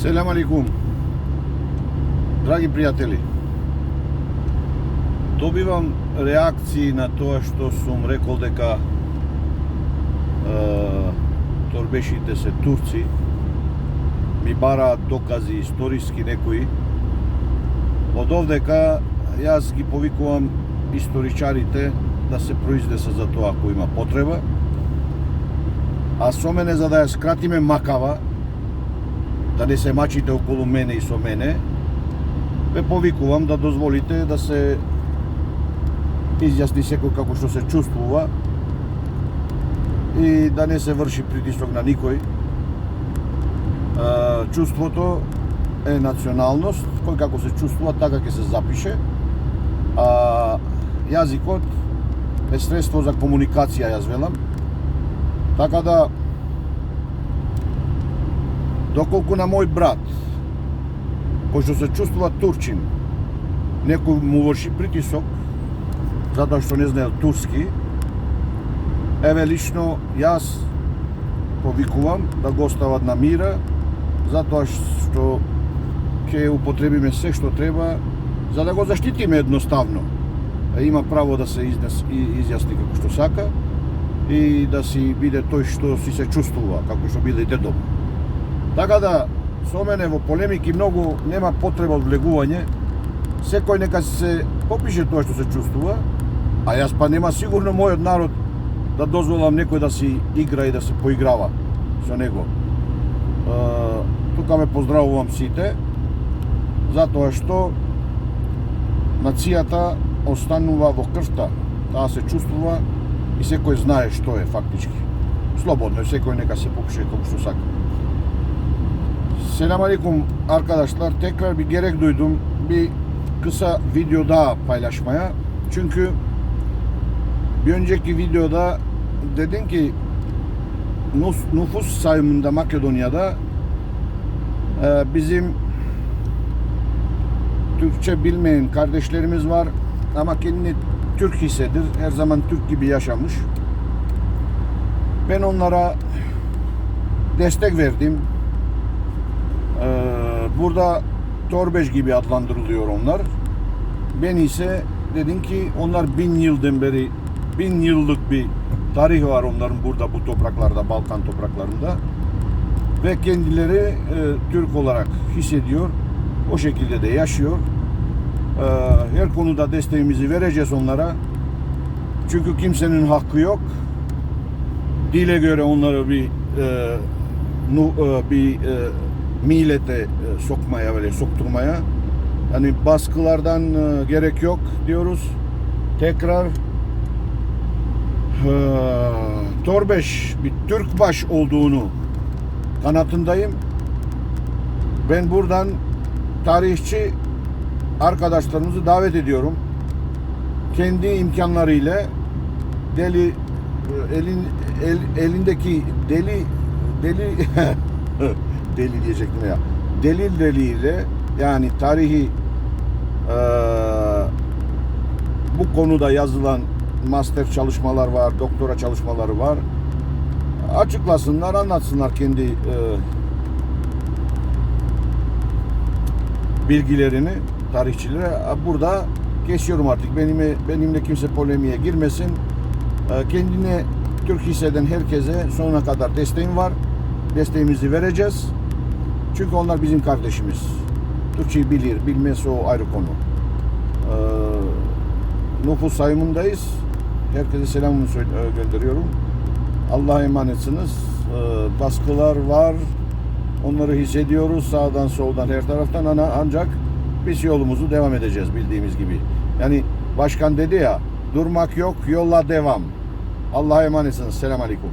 Селам алейкум. Драги пријатели, добивам реакции на тоа што сум рекол дека е, торбешите се турци, ми бараат докази историски некои. Од овдека јас ги повикувам историчарите да се произнесат за тоа ако има потреба. А со мене за да ја скратиме макава, да не се мачите околу мене и со мене, ве повикувам да дозволите да се изјасни секој како што се чувствува и да не се врши притисок на никој. Чувството е националност, кој како се чувствува, така ќе се запише. А јазикот е средство за комуникација, јас велам. Така да доколку на мој брат кој што се чувствува турчин некој му врши притисок затоа што не знае турски еве лично јас повикувам да го остават на мира затоа што ќе употребиме се што треба за да го заштитиме едноставно. Има право да се изнес, и изјасни како што сака и да си биде тој што си се чувствува како што биде и дедом Така да, со мене во полемики многу нема потреба од влегување. Секој нека се попише тоа што се чувствува, а јас па нема сигурно мојот народ да дозволам некој да си игра и да се поиграва со него. Е, тука ме поздравувам сите, затоа што нацијата останува во крвта, таа се чувствува и секој знае што е фактички. Слободно, е, секој нека се попише како што сака. Selam aleyküm arkadaşlar. Tekrar bir gerek duydum. Bir kısa video daha paylaşmaya. Çünkü bir önceki videoda dedin ki nüfus sayımında Makedonya'da e, bizim Türkçe bilmeyen kardeşlerimiz var ama kendini Türk hissedir. Her zaman Türk gibi yaşamış. Ben onlara destek verdim. Burada Torbeş gibi adlandırılıyor onlar. Ben ise dedim ki onlar bin yıldan beri bin yıllık bir tarih var onların burada bu topraklarda Balkan topraklarında ve kendileri e, Türk olarak hissediyor. O şekilde de yaşıyor. Ee, her konuda desteğimizi vereceğiz onlara. Çünkü kimsenin hakkı yok. Dile göre onları bir e, nu, e, bir e, millete e, sokmaya böyle sokturmaya hani baskılardan e, gerek yok diyoruz. Tekrar e, Torbeş bir Türk baş olduğunu kanatındayım. Ben buradan tarihçi arkadaşlarımızı davet ediyorum. Kendi imkanlarıyla deli elin el, elindeki deli deli deli diyecektim ya. Delilleriyle yani tarihi eee, bu konuda yazılan master çalışmalar var, doktora çalışmaları var. Açıklasınlar, anlatsınlar kendi eee, bilgilerini tarihçilere. Burada kesiyorum artık. Benimle, benimle kimse polemiğe girmesin. Eee, Kendine Türk hisseden herkese sonuna kadar desteğim var. Desteğimizi vereceğiz. Çünkü onlar bizim kardeşimiz. Türkçeyi bilir, bilmesi o ayrı konu. Ee, nüfus sayımındayız. Herkese selamımı e, gönderiyorum. Allah'a emanetsiniz. Ee, baskılar var. Onları hissediyoruz sağdan soldan her taraftan ana ancak biz yolumuzu devam edeceğiz bildiğimiz gibi. Yani başkan dedi ya durmak yok yolla devam. Allah'a emanetsiniz. Selam aleyküm.